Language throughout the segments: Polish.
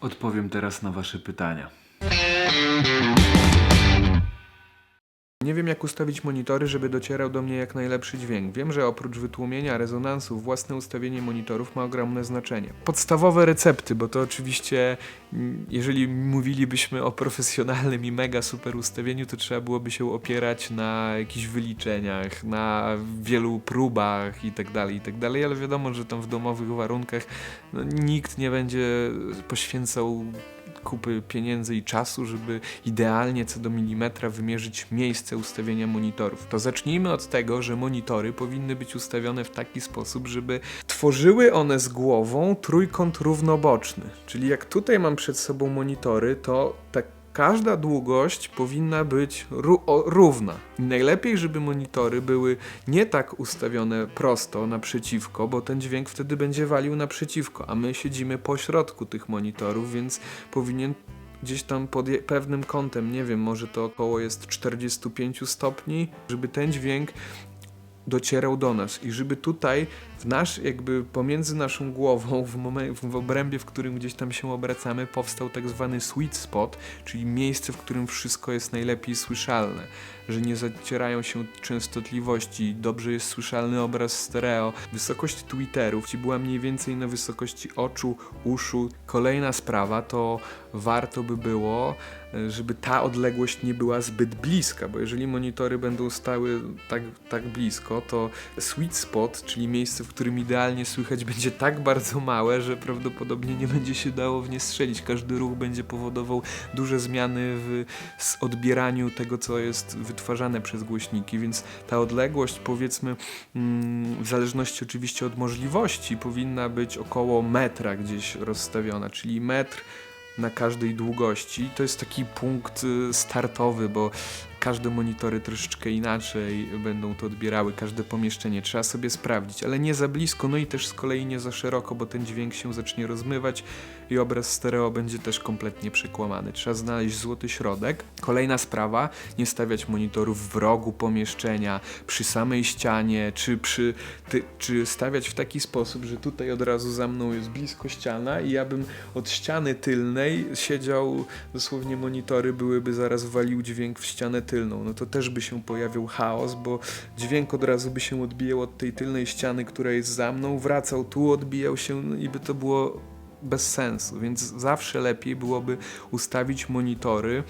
Odpowiem teraz na Wasze pytania. Nie wiem, jak ustawić monitory, żeby docierał do mnie jak najlepszy dźwięk. Wiem, że oprócz wytłumienia rezonansu, własne ustawienie monitorów ma ogromne znaczenie. Podstawowe recepty, bo to oczywiście, mm, jeżeli mówilibyśmy o profesjonalnym i mega super ustawieniu, to trzeba byłoby się opierać na jakichś wyliczeniach, na wielu próbach i tak dalej, i tak ale wiadomo, że tam w domowych warunkach no, nikt nie będzie poświęcał kupy pieniędzy i czasu, żeby idealnie co do milimetra wymierzyć miejsce ustawienia monitorów. To zacznijmy od tego, że monitory powinny być ustawione w taki sposób, żeby tworzyły one z głową trójkąt równoboczny. Czyli jak tutaj mam przed sobą monitory, to tak każda długość powinna być równa. Najlepiej, żeby monitory były nie tak ustawione prosto naprzeciwko, bo ten dźwięk wtedy będzie walił naprzeciwko, a my siedzimy po środku tych monitorów, więc powinien gdzieś tam pod pewnym kątem, nie wiem, może to około jest 45 stopni, żeby ten dźwięk docierał do nas. I żeby tutaj w nasz, jakby pomiędzy naszą głową, w, w obrębie, w którym gdzieś tam się obracamy, powstał tak zwany sweet spot, czyli miejsce, w którym wszystko jest najlepiej słyszalne, że nie zacierają się częstotliwości, dobrze jest słyszalny obraz stereo. Wysokość tweeterów ci była mniej więcej na wysokości oczu, uszu. Kolejna sprawa to warto by było, e, żeby ta odległość nie była zbyt bliska, bo jeżeli monitory będą stały tak, tak blisko, to sweet spot, czyli miejsce, w którym idealnie słychać, będzie tak bardzo małe, że prawdopodobnie nie będzie się dało w nie strzelić. Każdy ruch będzie powodował duże zmiany w odbieraniu tego, co jest wytwarzane przez głośniki, więc ta odległość, powiedzmy, mm, w zależności oczywiście od możliwości, powinna być około metra gdzieś rozstawiona, czyli metr na każdej długości. To jest taki punkt y, startowy, bo każde monitory troszeczkę inaczej będą to odbierały, każde pomieszczenie trzeba sobie sprawdzić, ale nie za blisko, no i też z kolei nie za szeroko, bo ten dźwięk się zacznie rozmywać i obraz stereo będzie też kompletnie przekłamany. Trzeba znaleźć złoty środek. Kolejna sprawa, nie stawiać monitorów w rogu pomieszczenia, przy samej ścianie, czy, przy, ty, czy stawiać w taki sposób, że tutaj od razu za mną jest blisko ściana i ja bym od ściany tylnej siedział, dosłownie monitory byłyby zaraz walił dźwięk w ścianę tylną, no to też by się pojawił chaos, bo dźwięk od razu by się odbijał od tej tylnej ściany, która jest za mną, wracał tu, odbijał się no i by to było bez sensu, więc zawsze lepiej byłoby ustawić monitory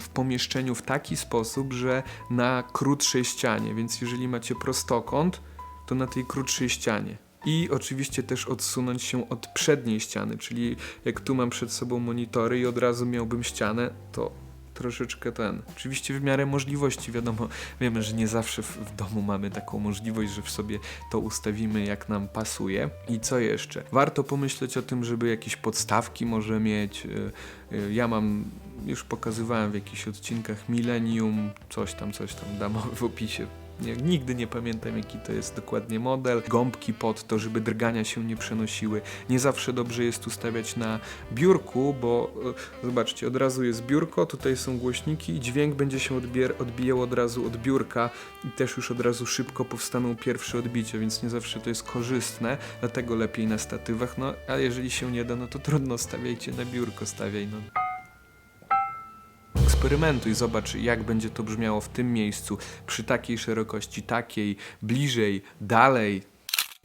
w pomieszczeniu w taki sposób, że na krótszej ścianie, więc jeżeli macie prostokąt, to na tej krótszej ścianie. I oczywiście też odsunąć się od przedniej ściany, czyli jak tu mam przed sobą monitory i od razu miałbym ścianę, to troszeczkę ten. Oczywiście w miarę możliwości, wiadomo, wiemy, że nie zawsze w, domu mamy taką możliwość, że w sobie to ustawimy jak nam pasuje. I co jeszcze? Warto pomyśleć o tym, żeby jakieś podstawki może mieć. Y, y, Ja mam, już pokazywałem w jakichś odcinkach Millennium, coś tam, coś tam, dam w opisie. Nie, nigdy nie pamiętam jaki to jest dokładnie model. Gąbki pod to, żeby drgania się nie przenosiły. Nie zawsze dobrze jest ustawiać na biurku, bo e, zobaczcie, od razu jest biurko, tutaj są głośniki i dźwięk będzie się odbier- odbijał od razu od biurka i też już od razu szybko powstaną pierwsze odbicia, więc nie zawsze to jest korzystne, dlatego lepiej na statywach, no a jeżeli się nie da, no to trudno, stawiajcie na biurko, stawiaj, no. Eksperymentuj, zobacz jak będzie to brzmiało w tym miejscu, przy takiej szerokości, takiej, bliżej, dalej.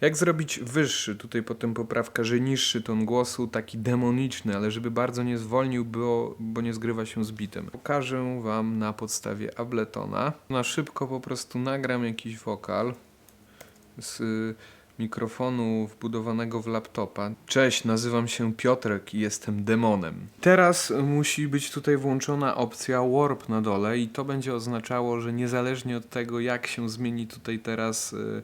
Jak zrobić wyższy, tutaj potem poprawka, że niższy ton głosu, taki demoniczny, ale żeby bardzo nie zwolnił, bo, bo nie zgrywa się z bitem. Pokażę wam na podstawie Abletona. Na szybko po prostu nagram jakiś wokal z mikrofonu wbudowanego w laptopa. Cześć, nazywam się Piotrek i jestem demonem. Teraz musi być tutaj włączona opcja Warp na dole i to będzie oznaczało, że niezależnie od tego jak się zmieni tutaj teraz y,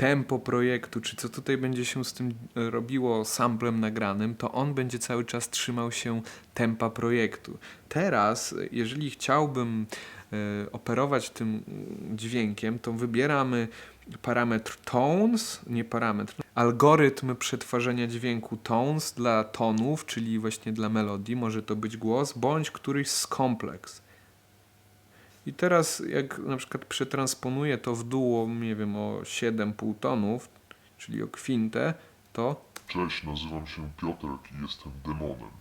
tempo projektu, czy co tutaj będzie się z tym robiło samplem nagranym, to on będzie cały czas trzymał się tempa projektu. Teraz, jeżeli chciałbym y, operować tym y, dźwiękiem, to wybieramy parametr tones, nie parametr, algorytm przetwarzania dźwięku tones dla tonów, czyli właśnie dla melodii, może to być głos, bądź któryś z kompleks. I teraz jak na przykład przetransponuję to w dół, nie wiem, o 7,5 tonów, czyli o kwintę, to Cześć, nazywam się Piotrek i jestem demonem.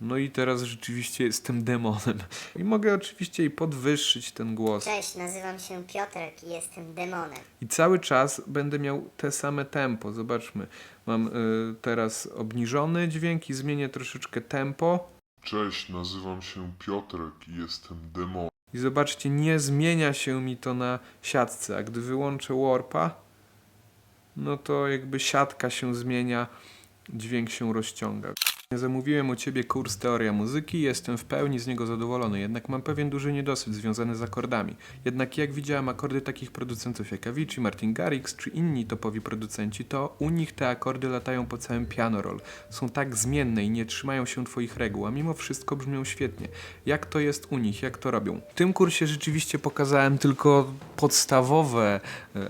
No i teraz rzeczywiście jestem demonem. I mogę oczywiście i podwyższyć ten głos. Cześć, nazywam się Piotrek i jestem demonem. I cały czas będę miał te same tempo. Zobaczmy. Mam y, teraz obniżony dźwięk i zmienię troszeczkę tempo. Cześć, nazywam się Piotrek i jestem demon. I zobaczcie, nie zmienia się mi to na siatce. A gdy wyłączę warpa, no to jakby siatka się zmienia, dźwięk się rozciąga. Zamówiłem u Ciebie kurs Teoria Muzyki jestem w pełni z niego zadowolony, jednak mam pewien duży niedosyt związany z akordami. Jednak jak widziałem akordy takich producentów jak Avicii, Martin Garrix czy inni topowi producenci, to u nich te akordy latają po całym piano roll. Są tak zmienne i nie trzymają się Twoich reguł, a mimo wszystko brzmią świetnie. Jak to jest u nich, jak to robią? W tym kursie rzeczywiście pokazałem tylko podstawowe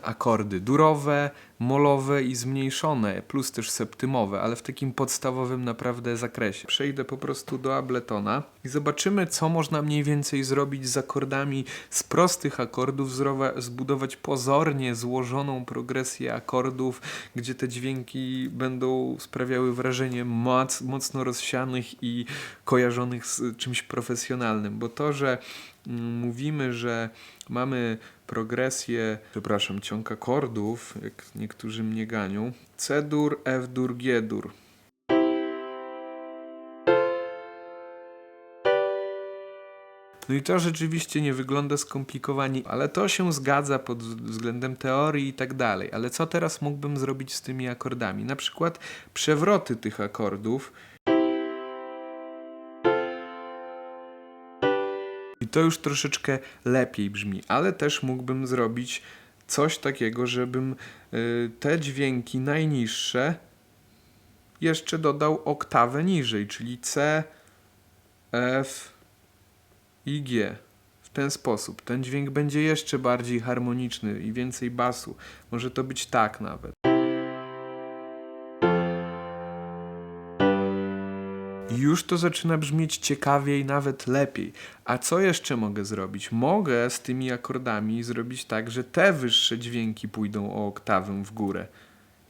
akordy, durowe, molowe i zmniejszone, plus też septymowe, ale w takim podstawowym naprawdę zakresie. Przejdę po prostu do Abletona i zobaczymy, co można mniej więcej zrobić z akordami z prostych akordów, zbudować pozornie złożoną progresję akordów, gdzie te dźwięki będą sprawiały wrażenie moc, mocno rozsianych i kojarzonych z czymś profesjonalnym, bo to, że mówimy, że mamy progresję, przepraszam, ciąg akordów, jak niektórzy mnie ganią. C-dur, F-dur, G-dur. No i to rzeczywiście nie wygląda skomplikowanie, ale to się zgadza pod względem teorii i tak dalej. Ale co teraz mógłbym zrobić z tymi akordami? Na przykład przewroty tych akordów. To już troszeczkę lepiej brzmi, ale też mógłbym zrobić coś takiego, żebym y, te dźwięki najniższe jeszcze dodał oktawę niżej, czyli C, F i G. W ten sposób. Ten dźwięk będzie jeszcze bardziej harmoniczny i więcej basu. Może to być tak nawet. Już to zaczyna brzmieć ciekawiej, nawet lepiej. A co jeszcze mogę zrobić? Mogę z tymi akordami zrobić tak, że te wyższe dźwięki pójdą o oktawę w górę.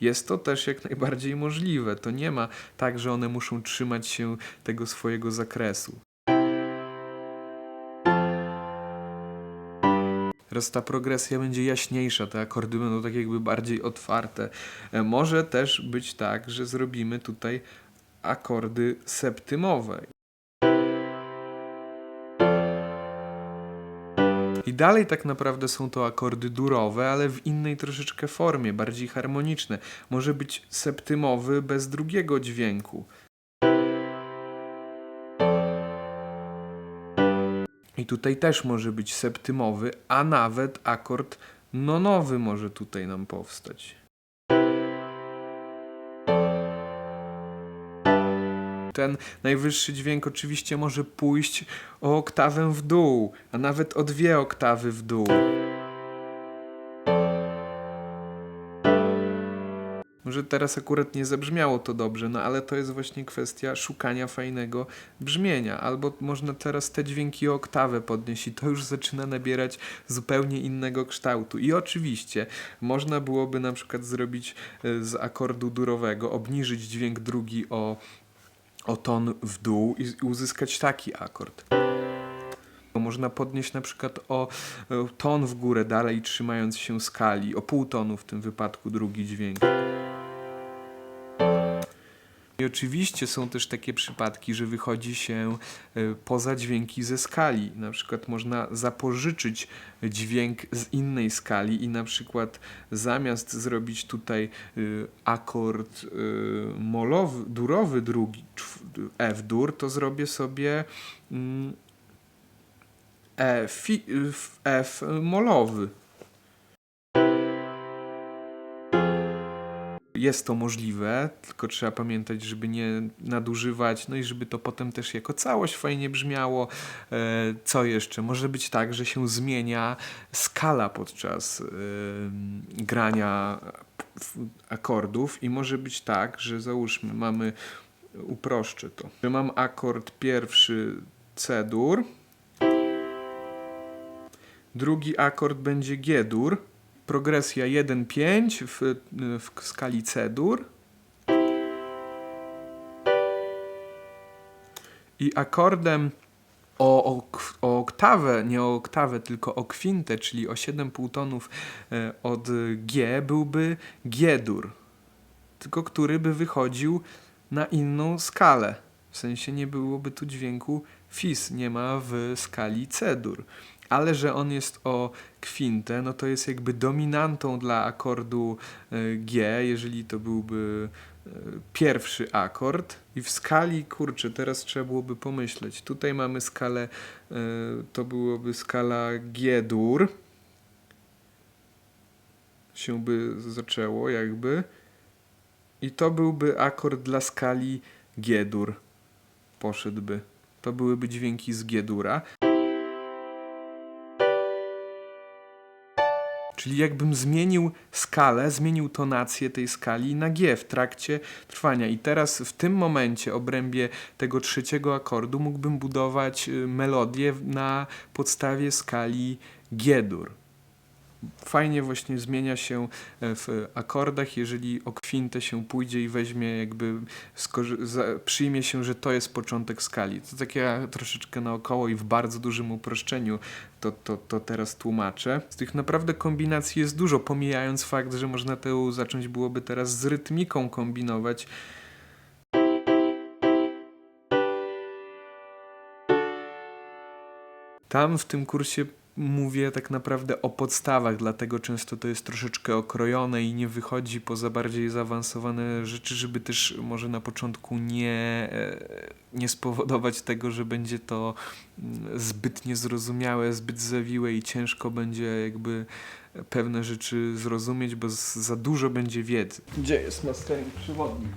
Jest to też jak najbardziej możliwe. To nie ma tak, że one muszą trzymać się tego swojego zakresu. Teraz ta progresja będzie jaśniejsza, te akordy będą tak jakby bardziej otwarte. E, Może też być tak, że zrobimy tutaj akordy septymowe. I dalej tak naprawdę są to akordy durowe, ale w innej troszeczkę formie, bardziej harmoniczne. Może być septymowy bez drugiego dźwięku. I tutaj też może być septymowy, a nawet akord nonowy może tutaj nam powstać. Ten najwyższy dźwięk oczywiście może pójść o oktawę w dół, a nawet o dwie oktawy w dół. Może teraz akurat nie zabrzmiało to dobrze, no ale to jest właśnie kwestia szukania fajnego brzmienia. Albo można teraz te dźwięki o oktawę podnieść i to już zaczyna nabierać zupełnie innego kształtu. I oczywiście można byłoby na przykład zrobić e, z akordu durowego, obniżyć dźwięk drugi o, o ton w dół i uzyskać taki akord. Można podnieść na przykład o e, ton w górę, dalej trzymając się skali, o pół tonu w tym wypadku drugi dźwięk. I oczywiście są też takie przypadki, że wychodzi się e, poza dźwięki ze skali. Na przykład można zapożyczyć dźwięk z innej skali i na przykład zamiast zrobić tutaj y, akord y, molowy, durowy drugi, F-dur, to zrobię sobie mm, E, F, F molowy. Jest to możliwe, tylko trzeba pamiętać, żeby nie nadużywać, no i żeby to potem też jako całość fajnie brzmiało. E, co jeszcze? Może być tak, że się zmienia skala podczas em, grania akordów i może być tak, że załóżmy mamy, uproszczę to, że mam akord pierwszy C-dur, drugi akord będzie G-dur, progresja 1-5 w, w skali C-dur I akordem o, o, o oktawę, nie o oktawę, tylko o kwintę, czyli o 7,5 tonów e, od G byłby G-dur. Tylko który by wychodził na inną skalę. W sensie nie byłoby tu dźwięku fis, nie ma w skali C-dur. Ale że on jest o kwintę, no to jest jakby dominantą dla akordu e, G, jeżeli to byłby e, pierwszy akord. I w skali, kurczę, teraz trzeba byłoby pomyśleć. Tutaj mamy skalę, e, to byłoby skala G-dur. Się by zaczęło jakby. I to byłby akord dla skali G-dur. Poszedłby. To byłyby dźwięki z G-dura. Czyli jakbym zmienił skalę, zmienił tonację tej skali na G w trakcie trwania. I teraz w tym momencie, obrębie tego trzeciego akordu, mógłbym budować y, melodię na podstawie skali G-dur. Fajnie właśnie zmienia się e, w akordach, jeżeli o kwintę się pójdzie i weźmie jakby, przyjmie się, że to jest początek skali. To takie troszeczkę naokoło i w bardzo dużym uproszczeniu to, to, to teraz tłumaczę. Z tych naprawdę kombinacji jest dużo, pomijając fakt, że można to zacząć byłoby teraz z rytmiką kombinować. Tam w tym kursie mówię tak naprawdę o podstawach, dlatego często to jest troszeczkę okrojone i nie wychodzi poza bardziej zaawansowane rzeczy, żeby też może na początku nie, e, nie spowodować tego, że będzie to mm, zbyt niezrozumiałe, zbyt zawiłe i ciężko będzie jakby pewne rzeczy zrozumieć, bo za dużo będzie wiedzy. Gdzie jest mastering przewodnik?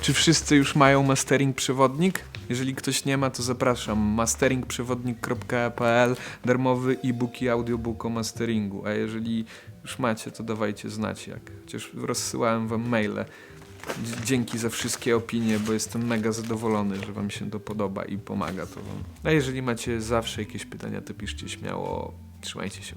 Czy wszyscy już mają mastering przewodnik? Jeżeli ktoś nie ma, to zapraszam. masteringprzewodnik.pl Darmowy e-book i audiobook o masteringu. A jeżeli już macie, to dawajcie znać jak. Chociaż rozsyłałem wam maile. Dzie- Dzięki za wszystkie opinie, bo jestem mega zadowolony, że wam się to podoba i pomaga to wam. A jeżeli macie zawsze jakieś pytania, to piszcie śmiało. Trzymajcie się.